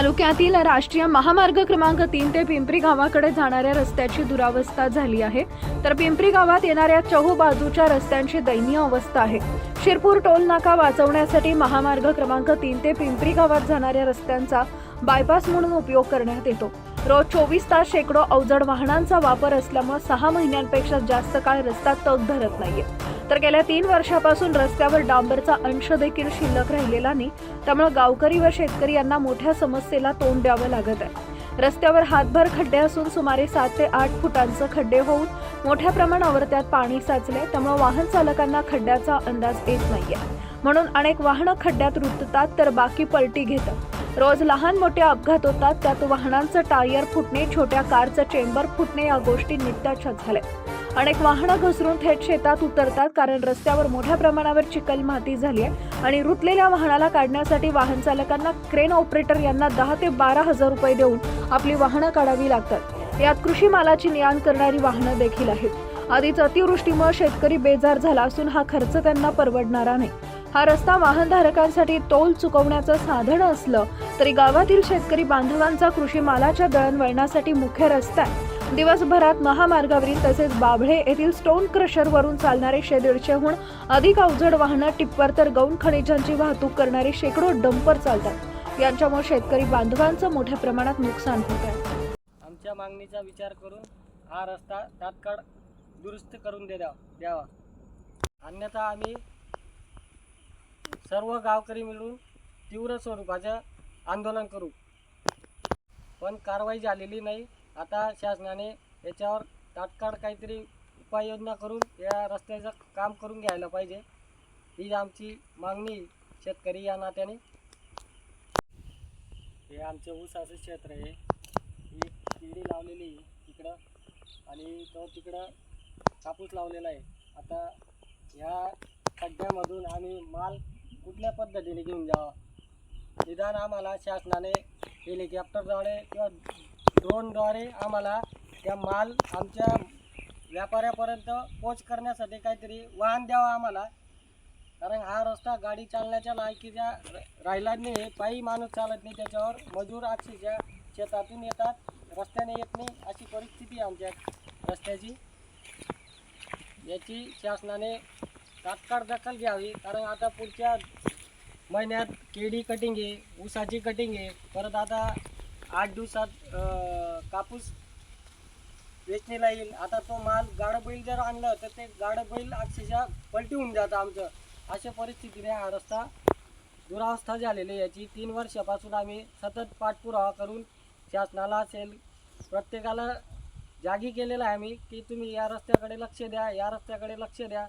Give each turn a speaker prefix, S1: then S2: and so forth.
S1: तालुक्यातील राष्ट्रीय महामार्ग क्रमांक तीन ते पिंपरी गावाकडे जाणाऱ्या रस्त्याची दुरावस्था झाली आहे. तर पिंपरी गावात येणाऱ्या चहू बाजूच्या रस्त्यांची दयनीय अवस्था आहे. शिरपूर टोल नाका वाचवण्यासाठी महामार्ग क्रमांक तीन ते पिंपरी गावात जाणाऱ्या रस्त्यांचा बायपास म्हणून उपयोग करण्यात येतो. रोज चोवीस तास शेकडो अवजड वाहनांचा वापर असल्यामुळे सहा महिन्यांपेक्षा जास्त काळ रस्ता तग धरत नाहीये. तर गेल्या तीन वर्षापासून रस्त्यावर डांबरचा अंश देखील शिल्लक राहिलेला नाही. त्यामुळे गावकरी व शेतकरी यांना मोठ्या समस्येला तोंड द्यावं लागत आहे. रस्त्यावर हातभर खड्डे असून सुमारे सात ते आठ फुटांचं खड्डे होऊन मोठ्या प्रमाणावर त्यात पाणी साचले त्यामुळे वाहन चालकांना खड्ड्याचा अंदाज येत नाहीये. म्हणून अनेक वाहनं खड्ड्यात रुततात तर बाकी पलटी घेतात. रोज लहान मोठे अपघात होतात त्यात वाहनांचं टायर फुटणे छोट्या कारचं चेंबर फुटणे या गोष्टी नित्याच्या झाल्या अनेक वाहनं घसरून थेट शेतात उतरतात कारण रस्त्यावर मोठ्या प्रमाणावर चिखल माती झाली आहे. आणि रुतलेल्या वाहनाला काढण्यासाठी वाहन चालकांना क्रेन ऑपरेटर यांना दहा ते बारा हजार रुपये देऊन आपली वाहनं काढावी लागतात. यात कृषी मालाची नियाण करणारी वाहनं देखील आहेत. आधीच अतिवृष्टीमुळे शेतकरी बेजार झाला असून हा खर्च त्यांना परवडणारा नाही. हा रस्ता वाहनधारकांसाठी टोल चुकवण्याचं साधन असलं तरी गावातील शेतकरी बांधवांचा कृषी मालाच्या दळणवळणासाठी मुख्य रस्ता आहे. दिवसभरात महामार्गावरील तसेच बाभळे येथील स्टोन क्रशरवरून चालणारे शे दीडशेहून अधिक अवजड वाहनं टिप्पर तर गौण खनिजांची वाहतूक करणारे शेकडो डंपर चालतात. यांच्यामुळे शेतकरी बांधवांचं मोठ्या प्रमाणात नुकसान होत आहे.
S2: आमच्या मागणीचा विचार करून हा रस्ता तात्काळ दुरुस्त करून दे द्या द्यावा. अन्यथा आम्ही सर्व गावकरी मिळून तीव्र स्वरूपाचं आंदोलन करू. पण कारवाई झालेली नाही. आता शासनाने याच्यावर तात्काळ काहीतरी उपाययोजना करून या रस्त्याचं काम करून घ्यायला पाहिजे. ही आमची मागणी शेतकरी या नात्याने. हे आमचं ऊसाचं क्षेत्र आहे. ही केळी लावलेली आहे तिकडं आणि तो तिकडं कापूस लावलेला आहे. आता ह्या खड्ड्यामधून आम्ही माल कुठल्या पद्धतीने घेऊन जावा? निदान आम्हाला शासनाने हेलिकॉप्टरद्वारे किंवा ड्रोनद्वारे आम्हाला त्या माल आमच्या व्यापाऱ्यापर्यंत पोच करण्यासाठी काहीतरी वाहन द्यावं आम्हाला. कारण हा रस्ता गाडी चालण्याच्या लायकीच्या राहिला नाही पायी माणूस चालत नाही त्याच्यावर मजूर अक्षरशः शेतातून येतात रस्त्याने येत नाही अशी परिस्थिती आमच्या रस्त्याची. याची शासनाने तात्काळ दखल घ्यावी कारण आता पुढच्या महिन्यात केळी कटिंग आहे ऊसाची कटिंग आहे. परत आता आठ दिवसात अं, कापूस वेचणीला येईल. आता तो माल गाडं बैल जर आणलं तर ते गाडं बैल अक्षरशः पलटी होऊन जातं आमचं. अशा परिस्थितीने हा रस्ता दुरावस्था झालेली आहे. याची तीन वर्षापासून आम्ही सतत पाठपुरावा करून शासनाला असेल प्रत्येकाला जागी केलेला आहे आम्ही की तुम्ही या रस्त्याकडे लक्ष द्या या रस्त्याकडे लक्ष द्या.